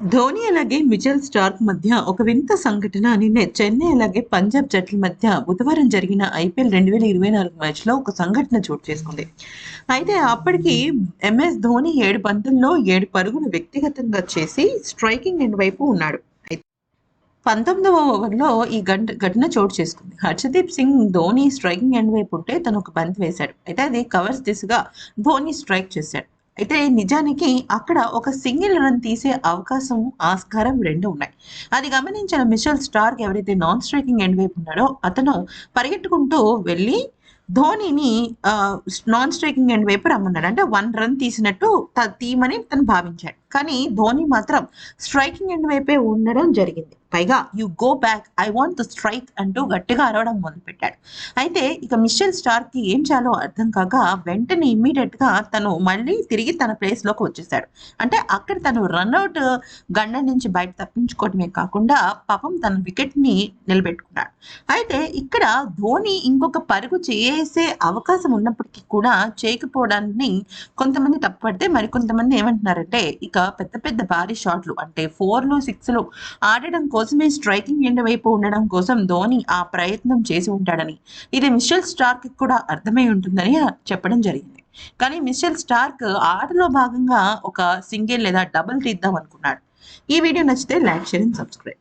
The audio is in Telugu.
ధోని అలాగే మిచెల్ స్టార్క్ మధ్య ఒక వింత సంఘటన నిన్న చెన్నై అలాగే పంజాబ్ జట్ల మధ్య బుధవారం జరిగిన ఐపీఎల్ రెండు వేల ఇరవై నాలుగు మ్యాచ్లో ఒక సంఘటన చోటు చేసుకుంది. అయితే అప్పటికి ఎంఎస్ ధోని ఏడు బంతుల్లో ఏడు పరుగులు వ్యక్తిగతంగా చేసి స్ట్రైకింగ్ ఎండ్ వైపు ఉన్నాడు. అయితే పంతొమ్మిదవ ఓవర్లో ఈ గంట ఘటన చోటు చేసుకుంది. హర్షదీప్ సింగ్ ధోని స్ట్రైకింగ్ ఎండ్ వైపు ఉంటే తను ఒక బంతి వేశాడు. అయితే అది కవర్స్ దిశగా ధోని స్ట్రైక్ చేశాడు. అయితే నిజానికి అక్కడ ఒక సింగిల్ రన్ తీసే అవకాశం ఆస్కారం రెండు ఉన్నాయి. అది గమనించిన మిషల్ స్టార్క్ ఎవరైతే నాన్ స్ట్రైకింగ్ ఎండ్ వైపు ఉన్నాడో అతను పరిగెట్టుకుంటూ వెళ్ళి ధోనిని నాన్ స్ట్రైకింగ్ ఎండ్ వైపు రమ్మన్నాడు. అంటే వన్ రన్ తీసినట్టు తీయమని తను భావించాడు. కానీ ధోని మాత్రం స్ట్రైకింగ్ ఎండ్ వైపే ఉండడం జరిగింది. పైగా you go back I want the strike అంటూ గట్టిగా అరవడం మొదలుపెట్టాడు. అయితే ఇక మిషెల్ స్టార్కి ఏం చేయాలో అర్థం కాక వెంటనే ఇమ్మీడియట్గా తను మళ్ళీ తిరిగి తన ప్లేస్లోకి వచ్చేసాడు అంటే అక్కడ తను రన్అట్ గండం నుంచి బయట తప్పించుకోవడమే కాకుండా పాపం తన వికెట్ని నిలబెట్టుకున్నాడు. అయితే ఇక్కడ ధోని ఇంకొక పరుగు చేసే అవకాశం ఉన్నప్పటికీ కూడా చేయకపోవడాన్ని కొంతమంది తప్పుపడితే మరికొంతమంది ఏమంటున్నారంటే ఇక పెద్ద పెద్ద భారీ షాట్లు అంటే ఫోర్లు సిక్స్లు ఆడడం కోసమే స్ట్రైకింగ్ ఎండ్ వైపు ఉండడం కోసం ధోని ఆ ప్రయత్నం చేసి ఉంటాడని. ఇది మిషెల్ స్టార్క్ కూడా అర్థమై ఉంటుందని చెప్పడం జరిగింది. కానీ మిషెల్ స్టార్క్ ఆటలో భాగంగా ఒక సింగిల్ లేదా డబుల్ తీద్దాం అనుకున్నాడు. ఈ వీడియో నచ్చితే లైక్ షేర్ అండ్ సబ్స్క్రైబ్.